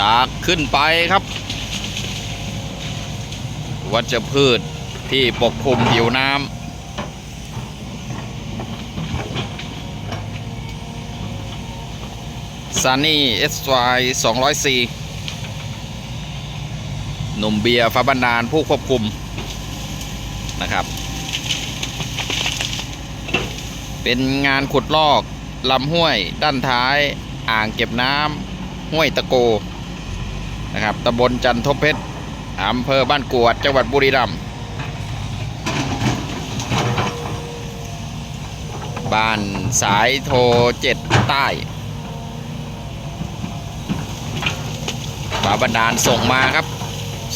ตากขึ้นไปครับ วัชพืชที่ปกคลุมผิวน้ำซันนี่ SY 200C หนุ่มเบียร์ฟ้าบันดาลผู้ควบคุมนะครับ เป็นงานขุดลอกลำห้วยด้านท้ายอ่างเก็บน้ำห้วยตะโก นะครับตำบลจันทบเพชรอำเภอบ้านกวด จังหวัดบุรีรัมย์บ้านสายโทเจ็ดใต้บาบันดาลส่งมาครับ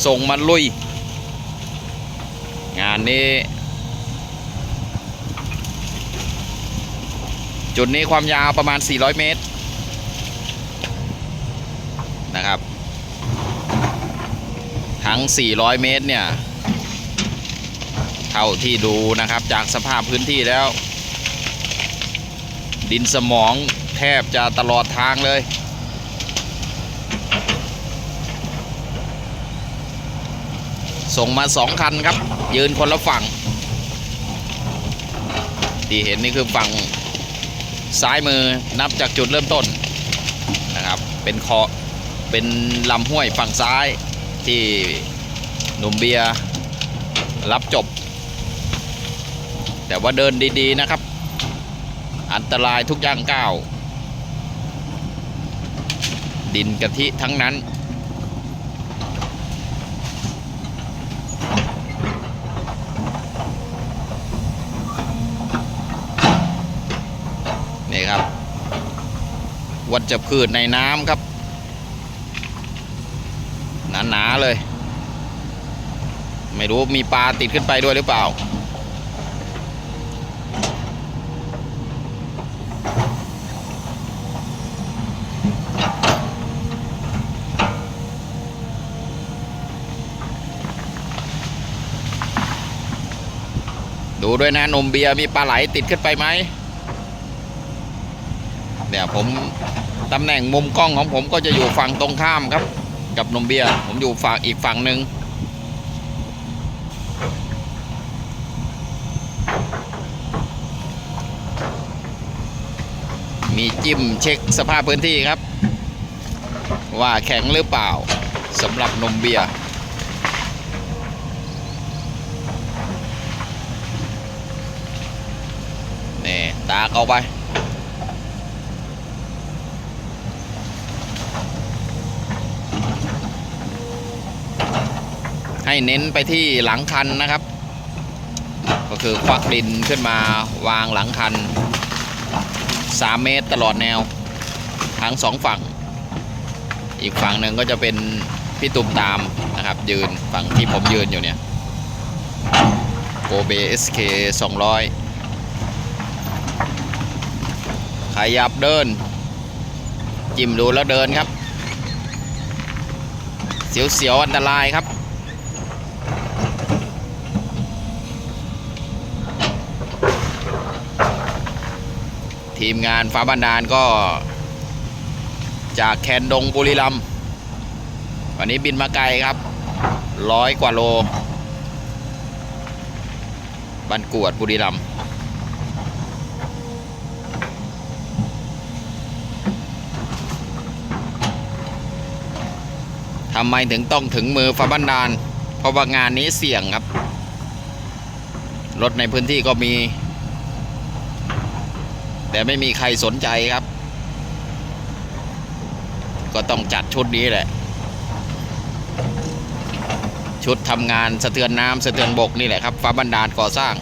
ส่งมาลุย งานนี้ จุดนี้ความยาวประมาณ 400 เมตรนะครับ ง 400 เมตรเนี่ย เท่าที่ดูนะครับจากสภาพพื้นที่แล้ว ดินสมองแทบจะตลอดทางเลยส่งมาสองคันครับ ยืนคนละฝั่ง ที่เห็นนี่คือฝั่งซ้ายมือนับจากจุดเริ่มต้นนะครับ เป็นคอเป็นลำห้วยฝั่งซ้าย ที่หนุ่มเบียร์รับจบ แต่ว่าเดินดีๆนะครับ อันตรายทุกย่างก้าว ดินกะทิทั้งนั้น นี่ครับ วัชพืชในน้ำครับ หนา ๆ เลย ไม่รู้มีปลาติดขึ้นไปด้วยหรือเปล่า ดูด้วยนะนมเบียร์มีปลาไหลติดขึ้นไปไหมเนี่ยวผมตำแหน่งมุมกล้องของผมก็จะอยู่ฝั่งตรงข้ามครับ กับนมเบียร์ผมอยู่ฝั่งอีกฝั่งหนึ่ง มีจิ้มเช็คสภาพพื้นที่ครับ ว่าแข็งหรือเปล่าสำหรับนมเบียร์นี่ตากเอาไปให้เน้นไปที่หลังคันนะครับ ก็คือควักดินขึ้นมาวางหลังคัน 3 เมตรตลอดแนว ทั้งสองฝั่ง อีกฝั่งหนึ่งก็จะเป็นพี่ตุ่มตามนะครับ ยืนฝั่งที่ผมยืนอยู่เนี่ยโกเบ SK 200ขยับเดิน จิ้มดูแล้วเดินครับ เสียวๆอันตรายครับ ทีมงานฟ้าบันดาลก็ จากแคนดงบุรีรัมวันนี้บินมาไกลครับร้อยกว่าโล บันกวดบุรีรัมทำไมถึงต้องถึงมือฟ้าบันดาล เพราะว่างานนี้เสี่ยงครับ รถในพื้นที่ก็มี แต่ไม่มีใครสนใจครับ ก็ต้องจัดชุดนี้แหละ ชุดทำงานสะเทือนน้ำสะเทือนบกนี่แหละครับฟ้าบันดาลก่อสร้าง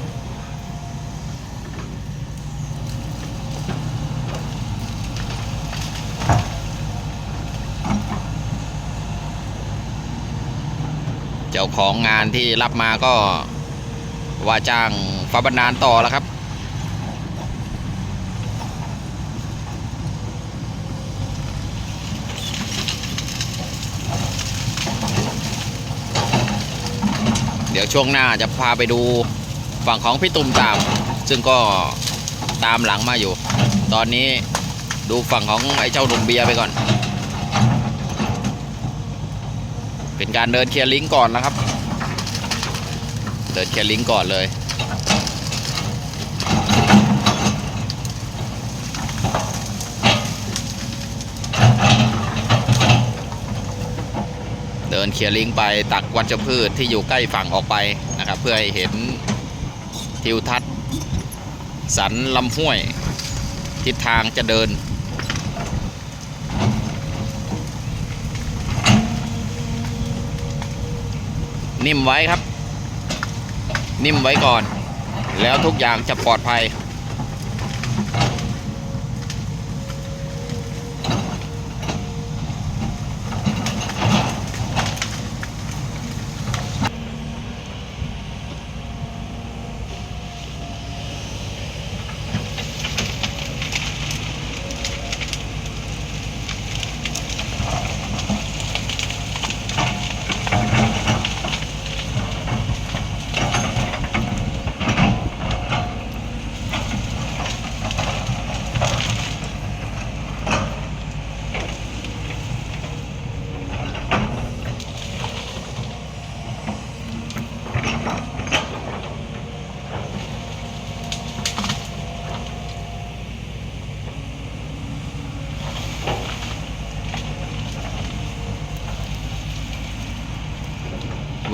เจ้าของงานที่รับมาก็ว่าจ้างฟ้าบันดาลต่อแล้วครับ เดี๋ยว ช่วงหน้าจะพาไปดูฝั่งของพี่ตุ่มตาม ซึ่งก็ตามหลังมาอยู่ ตอนนี้ดูฝั่งของไอ้เจ้าหนุ่มเบียร์ไปก่อน เป็นการเดินเคลียร์ลิงก์ก่อนนะครับ เดินเคลียร์ลิงก์ก่อนเลย เดินเค ลียร์ลิงไปตักวัชพืชที่อยู่ใกล้ฝั่งออกไปนะครับ เพื่อให้เห็นทิวทัศน์ สันลำห้วย ทิศทางจะเดิน นิ่มไว้ครับ นิ่มไว้ก่อน แล้วทุกอย่างจะปลอดภัย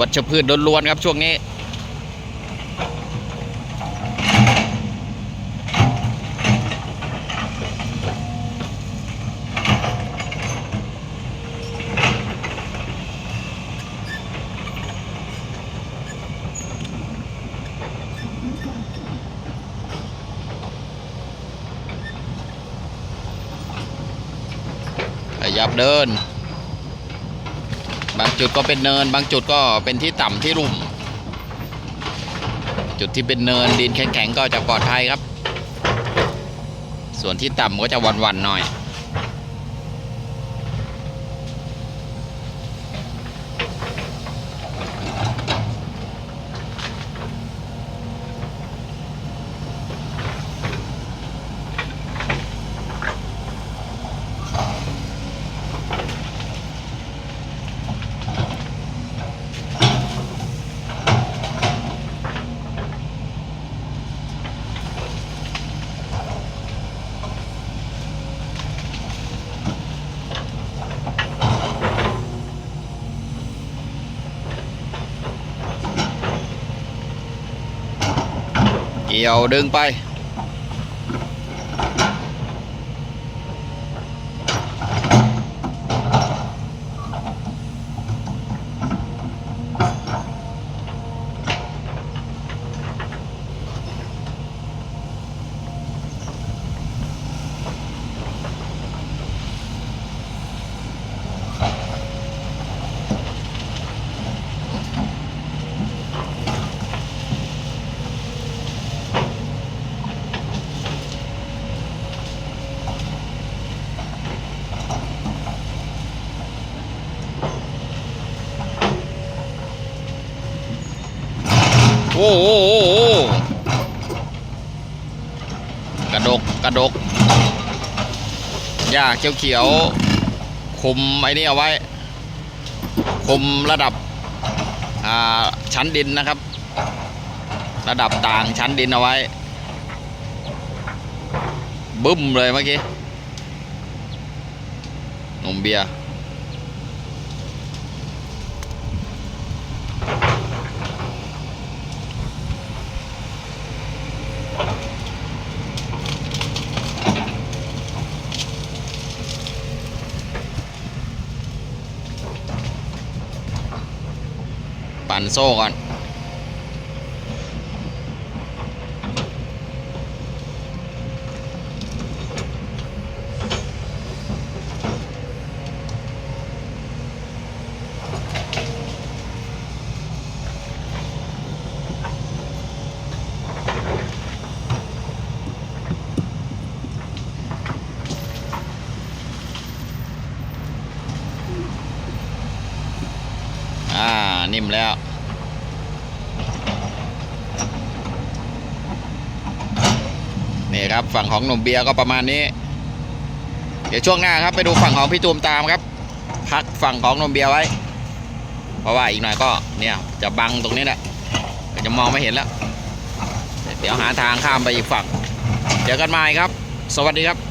วัชพืชล้วนๆครับช่วงนี้ ขยับเดิน บางจุดก็เป็นเนิน บางจุดก็เป็นที่ต่ำที่ลุ่ม จุดที่เป็นเนินดินแข็งๆก็จะปลอดภัยครับ ส่วนที่ต่ำก็จะวันๆหน่อย เกี่ยวดึงไป โอ้โหโอ้โอกระดกกระดกหญ้าเขียวๆคุมไอ้นี่เอาไว้ คุมระดับอ่าชั้นดินนะครับ ระดับต่างชั้นดินเอาไว้ บึ้มเลยเมื่อกี้นมเบียร์ ปั่นโซ่ก่อน อ่า นิ่ม แล้ว นี่ครับฝั่งของหนุ่มเบียร์ก็ประมาณนี้ เดี๋ยวช่วงหน้าครับไปดูฝั่งของพี่ตูมตามครับ พักฝั่งของหนุ่มเบียร์ไว้ เพราะว่าอีกหน่อยก็เนี่ยจะบังตรงนี้แหละจะมองไม่เห็นแล้ว เดี๋ยวหาทางข้ามไปอีกฝั่ง เจอกันใหม่ครับ สวัสดีครับ